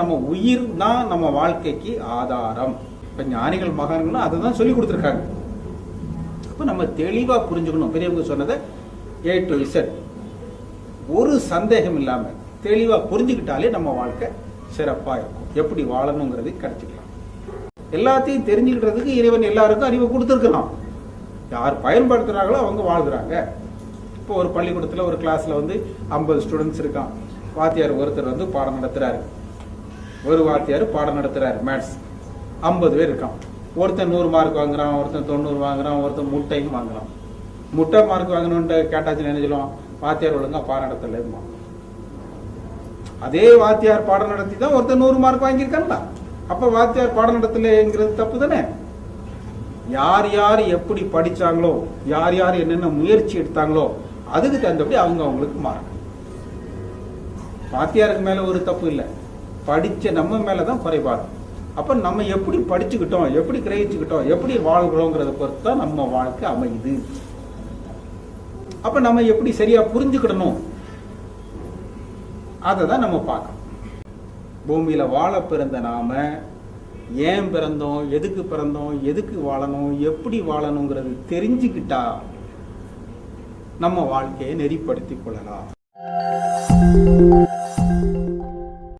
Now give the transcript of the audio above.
நம்ம உயிர் தான் நம்ம வாழ்க்கைக்கு ஆதாரம். இப்ப ஞானிகள் மகான்களும் அதை தான் சொல்லி கொடுத்துருக்காங்க. அப்ப நம்ம தெளிவா புரிஞ்சுக்கணும். பெரியவங்க சொன்னதை ஏ டு இசட் ஒரு சந்தேகம் இல்லாம தெளிவா புரிஞ்சுக்கிட்டாலே நம்ம வாழ்க்கை சிறப்பா இருக்கும். எப்படி வாழணுங்கிறது கிடைச்சிக்கலாம். எல்லாத்தையும் தெரிஞ்சுக்கிறதுக்கு இறைவன் எல்லாருக்கும் அறிவை கொடுத்துருக்கலாம். யார் பயன்படுத்துறாங்களோ அவங்க வாழ்கிறாங்க. இப்போ ஒரு பள்ளிக்கூடத்தில் ஒரு கிளாஸ்ல வந்து ஐம்பது ஸ்டூடெண்ட்ஸ் இருக்கான். வாத்தியார் ஒருத்தர் வந்து பாடம் நடத்துறாரு. ஒரு வாத்தியார் பாடம் நடத்துறாரு மேத்ஸ் ஐம்பது பேர் இருக்கான். ஒருத்தன் நூறு மார்க் வாங்குறான் ஒருத்தன் தொண்ணூறு வாங்குறான் ஒருத்தன் முட்டையும் வாங்குறான். முட்டை மார்க் வாங்கணுன்ட்டு கேட்டாச்சு என்ன சொல்லுவான்? வாத்தியார் ஒழுங்கா பாடம் நடத்தலைமா அதே வாத்தியார் பாடம் நடத்தி தான் ஒருத்தன் நூறு மார்க் வாங்கியிருக்காங்களா அப்ப வாத்தியார் பாடம் நடத்தலைங்கிறது தப்பு தானே? யார் யார் எப்படி படிச்சாங்களோ யார் யார் என்னென்ன முயற்சி எடுத்தாங்களோ அதுக்கு தகுந்தபடி அவங்க அவங்களுக்கு மாறும் வாத்தியாருக்கு மேல ஒரு தப்பு இல்லை. படித்த நம்ம மேலே தான் குறைபாடு. அப்போ நம்ம எப்படி படிச்சுக்கிட்டோம் எப்படி கிரகிச்சுக்கிட்டோம் எப்படி வாழ்கிறோங்கிறத பொறுத்து தான் நம்ம வாழ்க்கை அமையுது. அப்போ நம்ம எப்படி சரியாக புரிஞ்சுக்கிடணும்? அதை தான் நம்ம பார்க்கணும். பூமியில் வாழ பிறந்த நாம ஏன் பிறந்தோம் எதுக்கு பிறந்தோம் எதுக்கு வாழணும் எப்படி வாழணுங்கிறது தெரிஞ்சுக்கிட்டா நம்ம வாழ்க்கையை நெறிப்படுத்திக் கொள்ளலாம்.